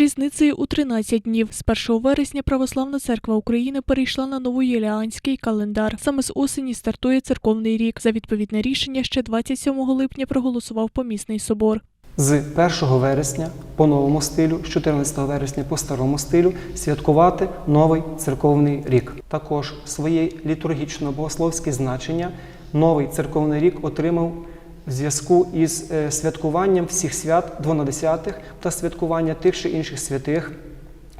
різницею у 13 днів з 1 вересня Православна церква України перейшла на новоюліанський календар. Саме з осені стартує церковний рік. За відповідне рішення ще 27 липня проголосував помісний собор. З 1 вересня по новому стилю, з 14 вересня по старому стилю святкувати новий церковний рік. Також своє літургічно-богословське значення новий церковний рік отримав в зв'язку із е, святкуванням всіх свят двонадесятих та святкування тих чи інших святих,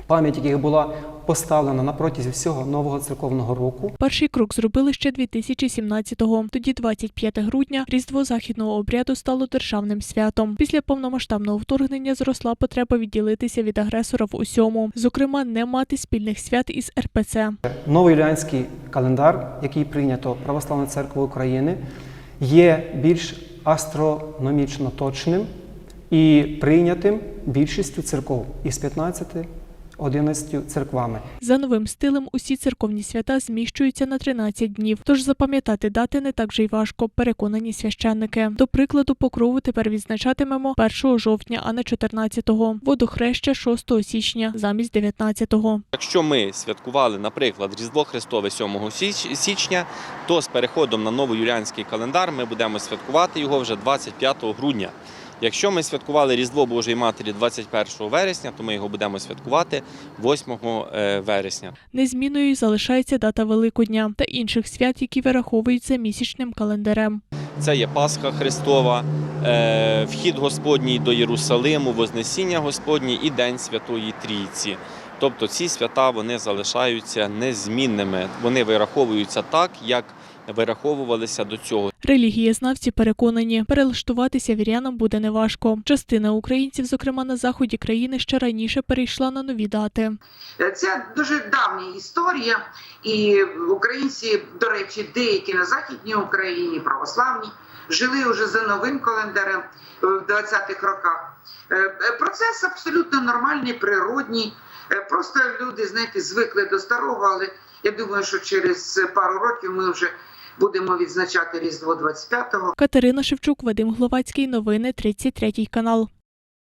пам'ять яких була поставлена на протязі всього нового церковного року. Перший крок зробили ще 2017-го. Тоді, 25 грудня, різдво західного обряду стало державним святом. Після повномасштабного вторгнення зросла потреба відділитися від агресора в усьому, зокрема, не мати спільних свят із РПЦ. Новий юліанський календар, який прийнято Православною церквою України, є більш астрономічно точним і прийнятим більшістю церков із 15 11 церквами. За новим стилем усі церковні свята зміщуються на 13 днів. Тож запам'ятати дати не так вже й важко, переконані священники. До прикладу, покрову тепер відзначатимемо 1 жовтня, а не 14-го. Водохреща 6 січня замість 19-го. Якщо ми святкували, наприклад, Різдво Христове 7 січ- січня, то з переходом на новоюліанський календар ми будемо святкувати його вже 25 грудня. Якщо ми святкували Різдво Божої Матері 21 вересня, то ми його будемо святкувати 8 е, вересня. Незміною залишається дата Великодня та інших свят, які вираховуються місячним календарем. Це є Пасха Христова, е, вхід Господній до Єрусалиму, Вознесіння Господні і День Святої Трійці. Тобто ці свята вони залишаються незмінними. Вони вираховуються так, як вираховувалися до цього. Релігієзнавці переконані, перелаштуватися вірянам буде неважко. Частина українців, зокрема на заході країни, ще раніше перейшла на нові дати. Це дуже давня історія, і українці, до речі, деякі на західній Україні, православні, жили вже за новим календарем в 20-х роках. Е, е, Процес абсолютно нормальний, природній. Е, Просто люди, знаєте, звикли до старого, але я думаю, що через пару років ми вже будемо відзначати Різдво 25-го. Катерина Шевчук, Вадим Гловацький. Новини 33 канал.